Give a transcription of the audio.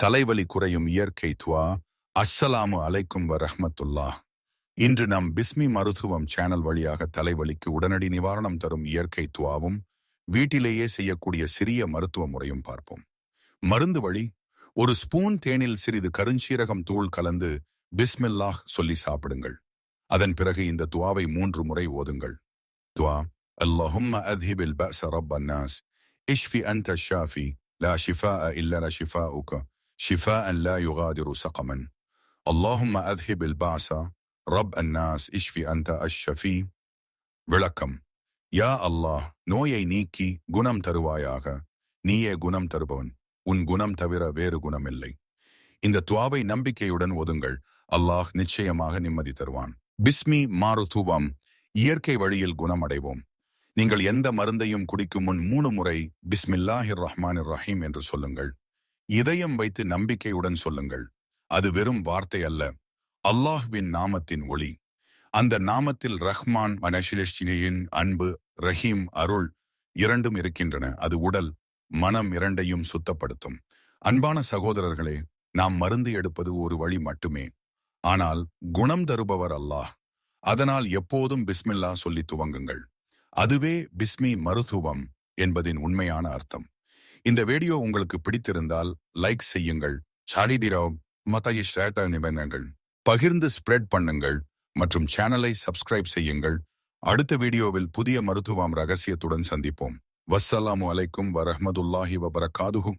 தலைவலி குறையும் இயற்கை துவா. அஸ்ஸலாமு அலைக்கும் வ ரஹமத்துல்லா இன்று நம் பிஸ்மி மருத்துவம் சேனல் வழியாக தலைவலிக்கு உடனடி நிவாரணம் தரும் இயற்கை துவாவும் வீட்டிலேயே செய்யக்கூடிய சிறிய மருத்துவ முறையும் பார்ப்போம். மருந்து வழி ஒரு ஸ்பூன் தேனில் சிறிது கருஞ்சீரகம் தூள் கலந்து பிஸ்மில்லாஹ் சொல்லி சாப்பிடுங்கள். அதன் பிறகு இந்த துவாவை மூன்று முறை ஓதுங்கள். துவா அல்லாஹும்ம அத்ஹிபில் பஅஸ ரப்பன் நாஸ். இஷ்ஃபி அன்த ஷாஃபி. லா ஷிஃபாஅ இல்லா ஷிஃபாஉக. ஷிஃபாஅ லா யுகாதிரு சகமன் اللهم أذهب البعث رب الناس اشفي أنت الشفي விளக்கம் யா அல்லாஹ் நோயை நீக்கி குணம் தருவாயாக நீயே குணம் தருபவன் உன் குணம் தவிர வேறு குணமில்லை இந்த துவாவை நம்பிக்கையுடன் ஒதுங்கள் அல்லாஹ் நிச்சயமாக நிம்மதி தருவான் பிஸ்மி மாருத்துவம் இயற்கை வழியில் குணமடைவோம் நீங்கள் எந்த மருந்தையும் குடிக்கும் முன் மூணு முறை பிஸ்மில்லாஹிர் ரஹ்மானிர் ரஹீம் என்று சொல்லுங்கள் இதயம் வைத்து நம்பிக்கையுடன் சொல்லுங்கள். அது வெறும் வார்த்தை அல்ல. அல்லாஹ்வின் நாமத்தின் ஒளி. அந்த நாமத்தில் ரஹ்மான் மனசிலின் அன்பு ரஹீம் அருள் இரண்டும் இருக்கின்றன. அது உடல் மனம் இரண்டையும் சுத்தப்படுத்தும். அன்பான சகோதரர்களே நாம் மருந்து எடுப்பது ஒரு வழி மட்டுமே. ஆனால் குணம் தருபவர் அல்லாஹ். அதனால் எப்போதும் பிஸ்மில்லா சொல்லி துவங்குங்கள். அதுவே பிஸ்மி மருத்துவம் என்பதின் உண்மையான அர்த்தம். இந்த வீடியோ உங்களுக்கு பிடித்திருந்தால் லைக் செய்யுங்கள். சாரிதிராவ் மத்திய ஷேட்டா நிபந்தனைகள். பகிர்ந்து ஸ்ப்ரெட் பண்ணுங்கள் மற்றும் சேனலை சப்ஸ்கிரைப் செய்யுங்கள். அடுத்த வீடியோவில் புதிய மருத்துவம் ரகசியத்துடன் சந்திப்போம். வஸ்ஸலாமு அலைக்கும் வரஹ்மதுல்லாஹி வபரகாதுஹு.